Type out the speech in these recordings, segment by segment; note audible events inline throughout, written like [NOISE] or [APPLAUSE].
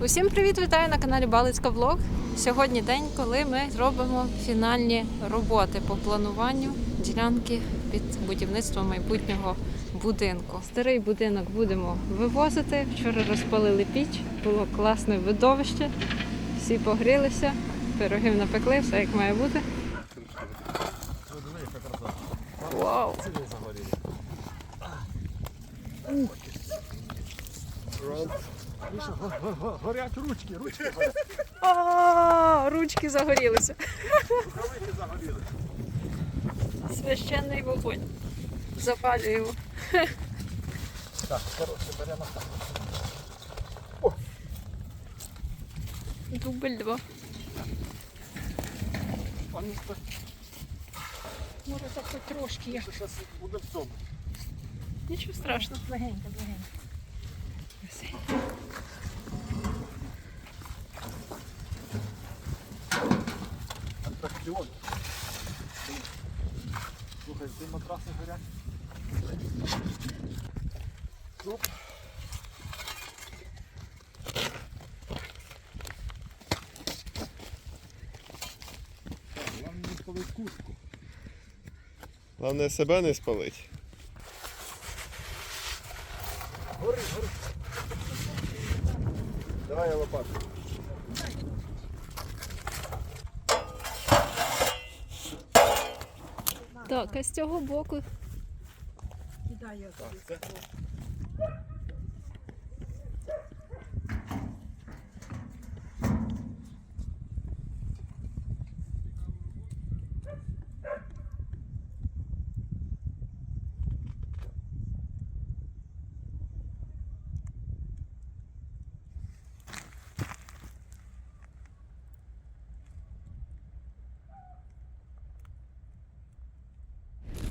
Усім привіт, вітаю на каналі Балицька Влог. Сьогодні день, коли ми зробимо фінальні роботи по плануванню ділянки під будівництво майбутнього будинку. Старий будинок будемо вивозити. Вчора розпалили піч, було класне видовище. Всі погрілися, пирогів напекли, все як має бути. Вау! Горять ручки, ручки, А, ручки загорілися. рукавики загоріли. Священний вогонь. Запалюємо. Так, коротше, беремо так. Дубль два. Пані Може так хоч трошки. Нічого страшного. Легенько, легенько. Матраси горять. Оп. Так, не спалить куртку. Головне себе не спалить. Гори, гори. Давай я лопату. Так, а з цього боку Кидає. Так, тобі.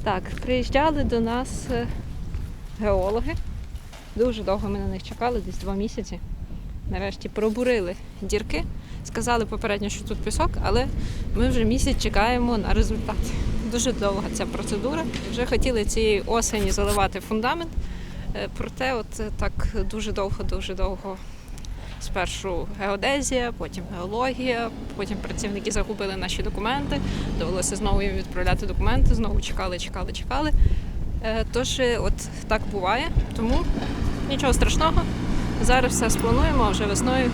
Так, приїжджали до нас е, геологи. Дуже довго ми на них чекали, десь два місяці. Нарешті пробурили дірки. Сказали попередньо, що тут пісок, але ми вже місяць чекаємо на результат. Дуже довга ця процедура. Вже хотіли цієї осені заливати фундамент. Е, Проте, от е, так дуже довго, дуже довго. Спершу геодезія, потім геологія, потім працівники загубили наші документи. Довелося знову їм відправляти документи, знову чекали, чекали, чекали. Е, Тож, е, от так буває. Тому нічого страшного. Зараз все сплануємо, а вже весною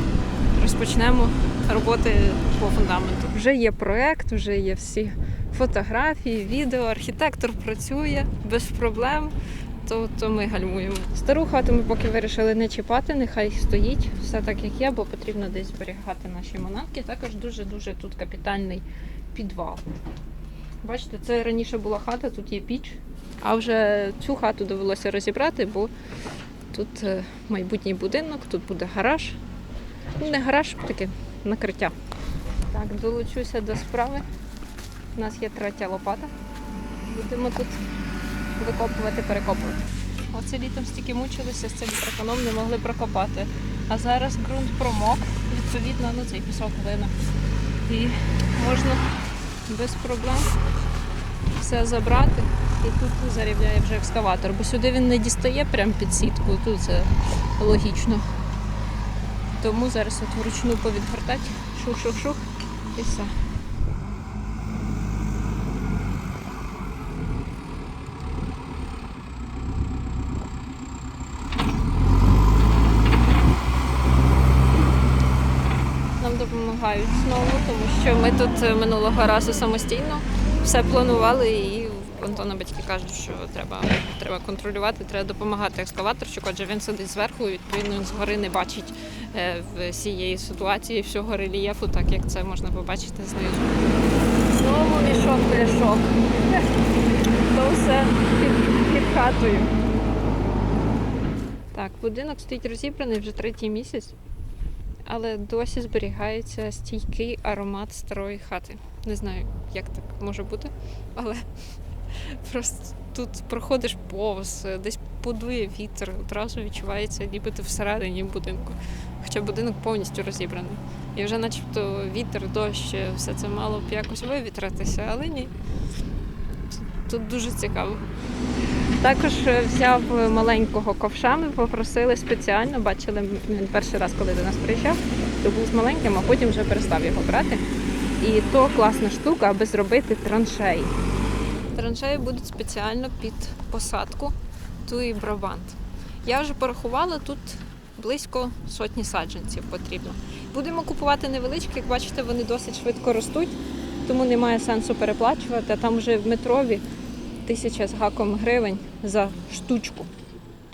розпочнемо роботи по фундаменту. Вже є проект, вже є всі фотографії, відео, архітектор працює без проблем. То, то ми гальмуємо. Стару хату ми поки вирішили не чіпати, нехай стоїть все так, як є, бо потрібно десь зберігати наші монатки. Також дуже-дуже тут капітальний підвал. Бачите, це раніше була хата, тут є піч, а вже цю хату довелося розібрати, бо тут е, майбутній будинок, тут буде гараж. Ну, не гараж, таке накриття. Так, долучуся до справи. У нас є третя лопата. Будемо тут викопувати, перекопувати. Оце літом стільки мучилися з цим траканом, не могли прокопати. А зараз ґрунт промок, відповідно, ну цей пісок глина. І можна без проблем все забрати. І тут зарівняє вже екскаватор, бо сюди він не дістає прямо під сітку, тут це логічно. Тому зараз от вручну повідгортати, шух-шух-шух і все. Нам допомагають знову, тому що ми тут е, минулого разу самостійно все планували і Антона батьки кажуть, що треба, треба контролювати, треба допомагати екскаваторщику, адже він сидить зверху, і відповідно він згори не бачить е, всієї ситуації, всього рельєфу, так як це можна побачити знизу. Знову мішок пляшок. То все під, під хатою. Так, будинок стоїть розібраний вже третій місяць але досі зберігається стійкий аромат старої хати. Не знаю, як так може бути, але [LAUGHS] просто тут проходиш повз, десь подує вітер, одразу відчувається, ніби ти всередині будинку. Хоча будинок повністю розібраний. І вже начебто вітер, дощ, все це мало б якось вивітратися, але ні. Тут, дуже цікаво. Також е, взяв маленького ковша. Ми попросили спеціально. Бачили він перший раз, коли до нас приїжджав, то був з маленьким, а потім вже перестав його брати. І то класна штука, аби зробити траншеї. Траншеї будуть спеціально під посадку туї брабант. Я вже порахувала тут близько сотні саджанців потрібно. Будемо купувати невеличкі, як бачите, вони досить швидко ростуть, тому немає сенсу переплачувати. А там вже в метрові тисяча з гаком гривень за штучку.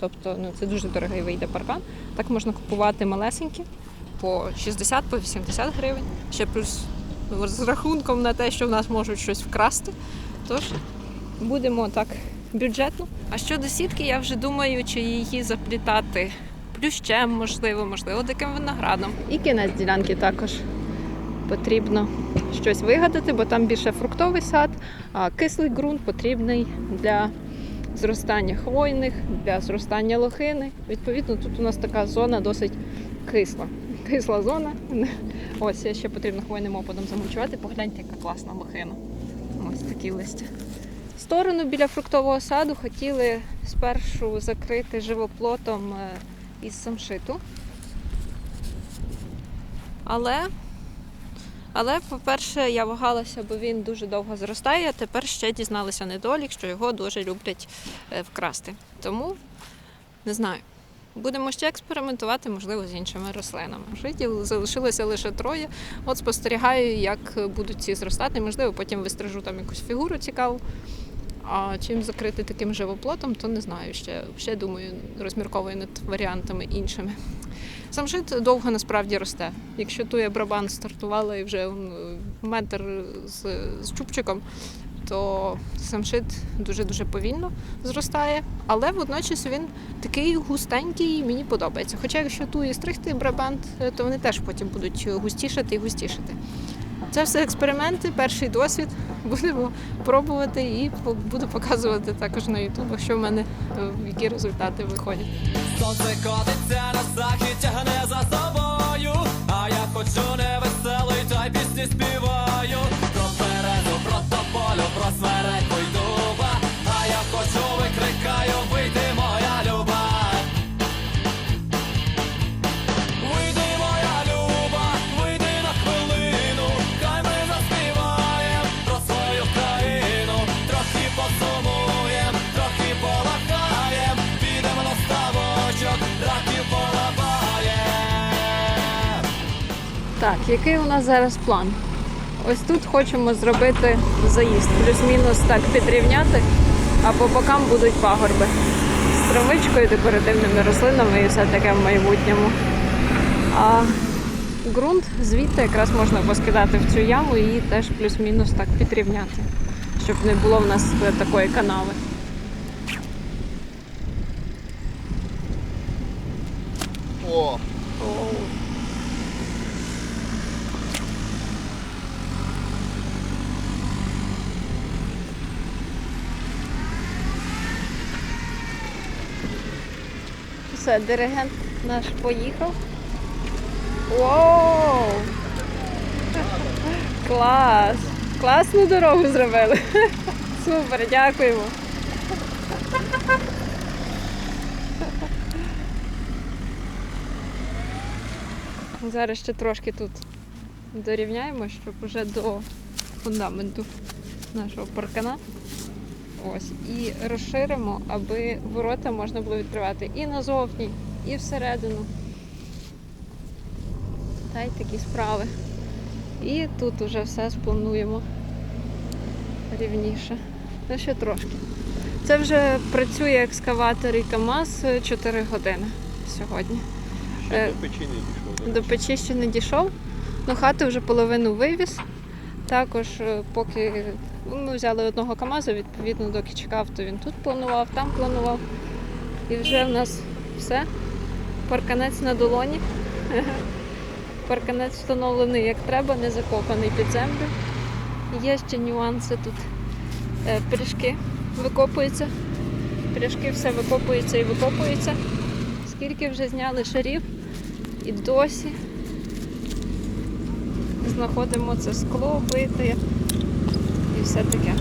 Тобто ну, це дуже дорогий вийде паркан. Так можна купувати малесенькі по 60 по 80 гривень. Ще плюс з рахунком на те, що в нас можуть щось вкрасти. Тож будемо так бюджетно. А щодо сітки, я вже думаю, чи її заплітати плющем, можливо, можливо, диким виноградом. І кінець ділянки також потрібно щось вигадати, бо там більше фруктовий сад, а кислий ґрунт потрібний для зростання хвойних, для зростання лохини. Відповідно, тут у нас така зона досить кисла. Кисла зона. [LAUGHS] Ось ще потрібно хвойним опадом замульчувати. Погляньте, яка класна лохина. Ось такі листя. Сторону біля фруктового саду хотіли спершу закрити живоплотом е, із самшиту. Але, але, по-перше, я вагалася, бо він дуже довго зростає, а тепер ще дізналися недолік, що його дуже люблять е, вкрасти. Тому не знаю. Будемо ще експериментувати, можливо, з іншими рослинами. Житів залишилося лише троє. От спостерігаю, як будуть ці зростати. Можливо, потім вистрижу там якусь фігуру цікаву. А чим закрити таким живоплотом, то не знаю. Ще, ще думаю, розмірковую над варіантами іншими. Самшит довго насправді росте. Якщо тує брабан стартувала і вже метр з, з чубчиком, то самшит дуже-дуже повільно зростає, але водночас він такий густенький і мені подобається. Хоча якщо туї стригти брабант, е, то вони теж потім будуть густішати і густішати. Це все експерименти, перший досвід. Будемо пробувати і буду показувати також на Ютубу, що в мене е, які результати виходять. Сонце котиться на захід, тягне за собою. А я хочу невеселий, та й пісні співаю. Так, який у нас зараз план? Ось тут хочемо зробити заїзд, плюс-мінус так підрівняти, а по бокам будуть пагорби з травичкою, декоративними рослинами і все таке в майбутньому. А ґрунт звідти якраз можна поскидати в цю яму і її теж плюс-мінус так підрівняти, щоб не було в нас такої канави. О, Все, диригент наш поїхав. Воу! Клас! Класну дорогу зробили. [LAUGHS] Супер, дякуємо. Зараз ще трошки тут дорівняємо, щоб вже до фундаменту нашого паркана. Ось і розширимо, аби ворота можна було відкривати і назовні, і всередину. Та й такі справи. І тут уже все сплануємо рівніше. Ну ще трошки. Це вже працює екскаватор і КАМАЗ 4 години сьогодні. ще Е, до печі не дійшло. да? До печі ще не дійшов. Ну, хати вже половину вивіз. Також, е, поки ми взяли одного КАМАЗа, відповідно, доки чекав, то він тут планував, там планував. І вже в нас все. Парканець на долоні. [LAUGHS] Парканець встановлений як треба, не закопаний під землю. Є ще нюанси тут. Е, Пиріжки викопуються. Пиріжки все викопується і викопується. Скільки вже зняли шарів і досі знаходимо це скло бите і все таке.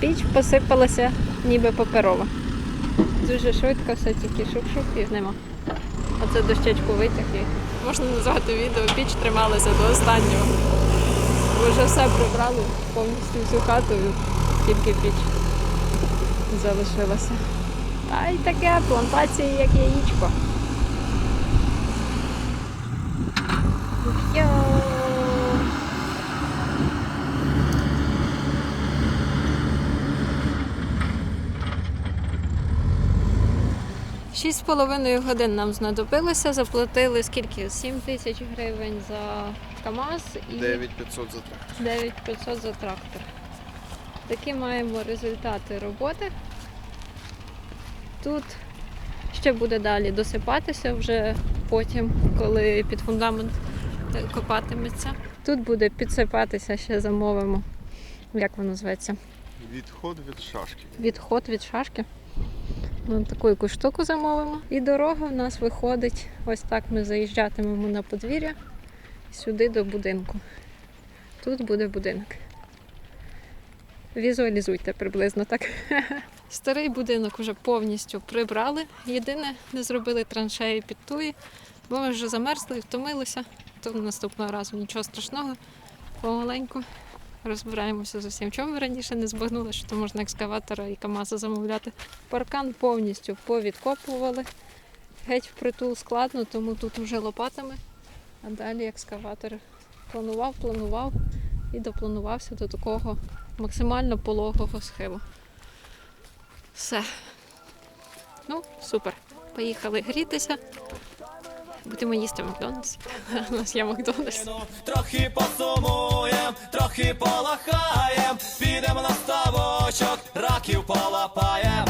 Піч посипалася ніби паперова. Дуже швидко все тільки шук-шук і нема. Оце дощечку витяг і можна назвати відео, піч трималася до останнього. Ми вже все прибрали, повністю всю хату, тільки піч залишилася. Та й таке, плантація, як яєчко. Йоу! 6,5 годин нам знадобилося, заплатили скільки? 7 тисяч гривень за КАМАЗ і 9500 за трактор. 9500 за трактор. Такі маємо результати роботи. Тут ще буде далі досипатися вже потім, коли під фундамент е, копатиметься. Тут буде підсипатися, ще замовимо. Як воно зветься? Відход від шашки. Відход від шашки. Ми таку якусь штуку замовимо. І дорога в нас виходить. Ось так ми заїжджатимемо на подвір'я сюди до будинку. Тут буде будинок. Візуалізуйте приблизно так. [LAUGHS] Старий будинок вже повністю прибрали. Єдине, не зробили траншеї під туї, бо ми вже замерзли, втомилися. То наступного разу нічого страшного. Помаленьку розбираємося з усім. Чому ми раніше не збагнули, що то можна екскаватора і КАМАЗа замовляти. Паркан повністю повідкопували. Геть впритул складно, тому тут вже лопатами. А далі екскаватор планував, планував і допланувався до такого максимально пологого схилу. Все. Ну, супер. Поїхали грітися. Будемо їсти Макдональдс. [LAUGHS] У нас є Макдональдс. Трохи посумуєм, трохи полахаєм, підемо на ставочок, раків полапаєм.